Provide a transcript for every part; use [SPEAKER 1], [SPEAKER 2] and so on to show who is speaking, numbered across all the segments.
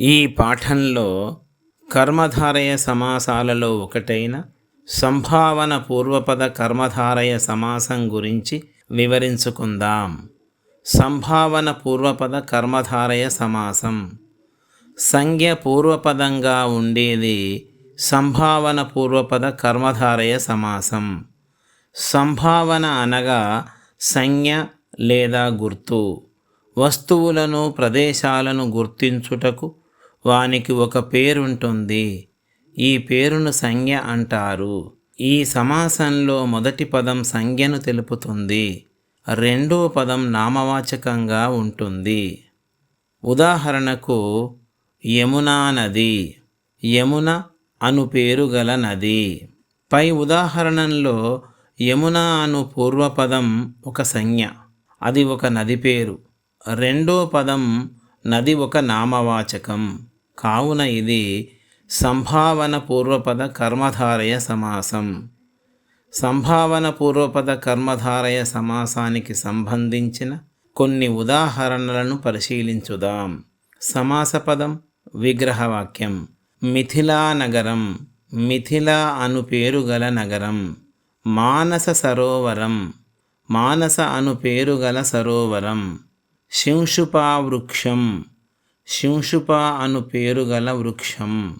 [SPEAKER 1] ఈ పాఠంలో కర్మధారయ సమాసాలలో ఒకటైన సంభావన పూర్వపద కర్మధారయ సమాసం గురించి వివరించుకుందాం. సంభావన పూర్వపద కర్మధారయ సమాసం. సంజ్ఞ పూర్వపదంగా ఉండేది సంభావన పూర్వపద కర్మధారయ సమాసం. సంభావన అనగా సంజ్ఞ లేదా గుర్తు. వస్తువులను ప్రదేశాలను గుర్తించుటకు వానికి ఒక పేరుంటుంది. ఈ పేరును సంజ్ఞ అంటారు. ఈ సమాసంలో మొదటి పదం సంజ్ఞను తెలుపుతుంది. రెండో పదం నామవాచకంగా ఉంటుంది. ఉదాహరణకు యమునా నది. యమున అను పేరు గల నది. పై ఉదాహరణలో యమున అను పూర్వపదం ఒక సంజ్ఞ. అది ఒక నది పేరు. రెండో పదం నది ఒక నామవాచకం. కావున ఇది సంభావన పూర్వపద కర్మధారయ సమాసం. సంభావన పూర్వపద కర్మధారయ సమాసానికి సంబంధించిన కొన్ని ఉదాహరణలను పరిశీలించుదాం. సమాసపదం విగ్రహవాక్యం. మిథిలా నగరం మిథిల అను పేరు గల నగరం. మానస సరోవరం మానస అను పేరు గల సరోవరం. శింషుపా వృక్షం శింషుప అను పేరు గల వృక్షం.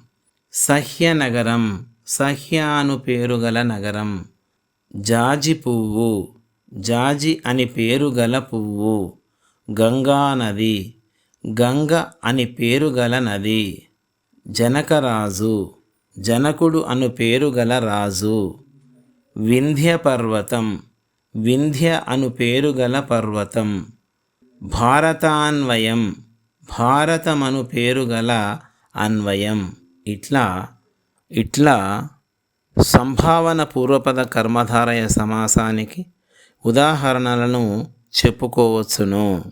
[SPEAKER 1] సహ్య నగరం సహ్య అను పేరు గల నగరం. జాజి పువ్వు జాజి అని పేరు గల పువ్వు. గంగా నది గంగ అని పేరు గల నది. జనకరాజు జనకుడు అను పేరు గల రాజు. వింధ్య పర్వతం వింధ్య అను పేరు గల పర్వతం. భారతాన్వయం భారతమను పేరు గల అన్వయం. ఇట్లా ఇట్లా సంభావన పూర్వపద కర్మధారయ సమాసానికి ఉదాహరణలను చెప్పుకోవచ్చును.